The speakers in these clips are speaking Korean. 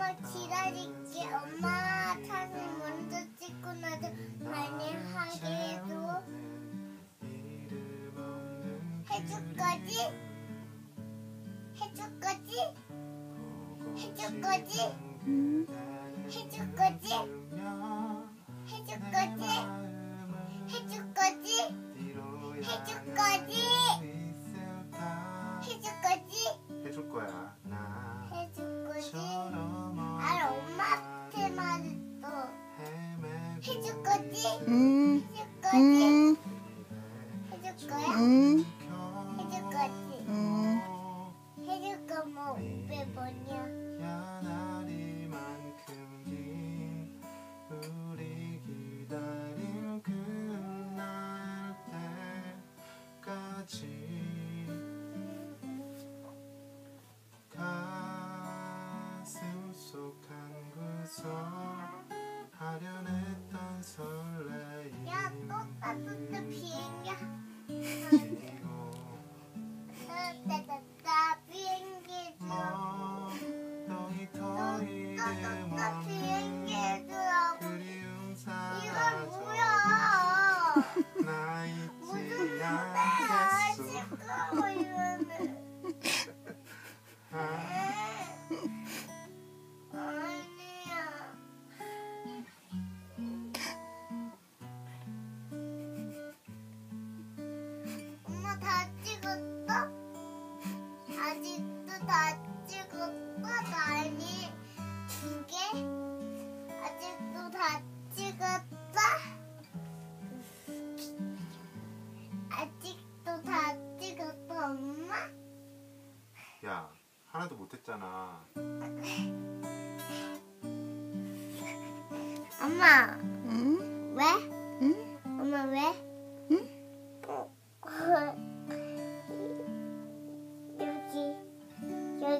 엄마 기다릴게. 엄마 사진 먼저 찍고 나서 많이 하게 해도 해줄 거지? 해줄 거지? 해줄 거지? 음. 해줄 거지? 해줄 거지? 해줄 거지? 해줄 거지? 음. 해줄 거지? 음. 음. 해줄 거지? 음. 해줄 거뭐 500원이야. 야나리만큼 긴 우리 기다린 그날 때까지 가슴 속 한 구석 설레임 야, 비행기야. 지고 따따따따 비행기 줘. 너희 또 따뜻해 비행기 주라고. 그리움 이건 사라져 뭐야? 나 잊지 무슨 노래야? 않겠어 시끄러워 다 찍었어? 아직도 다 찍었어? 아니 두 개? 아직도 다 찍었어? 아직도 다 찍었어 엄마? 야 하나도 못했잖아 엄마 응? 왜? 응? 엄마 왜?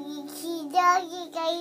一起跳一个。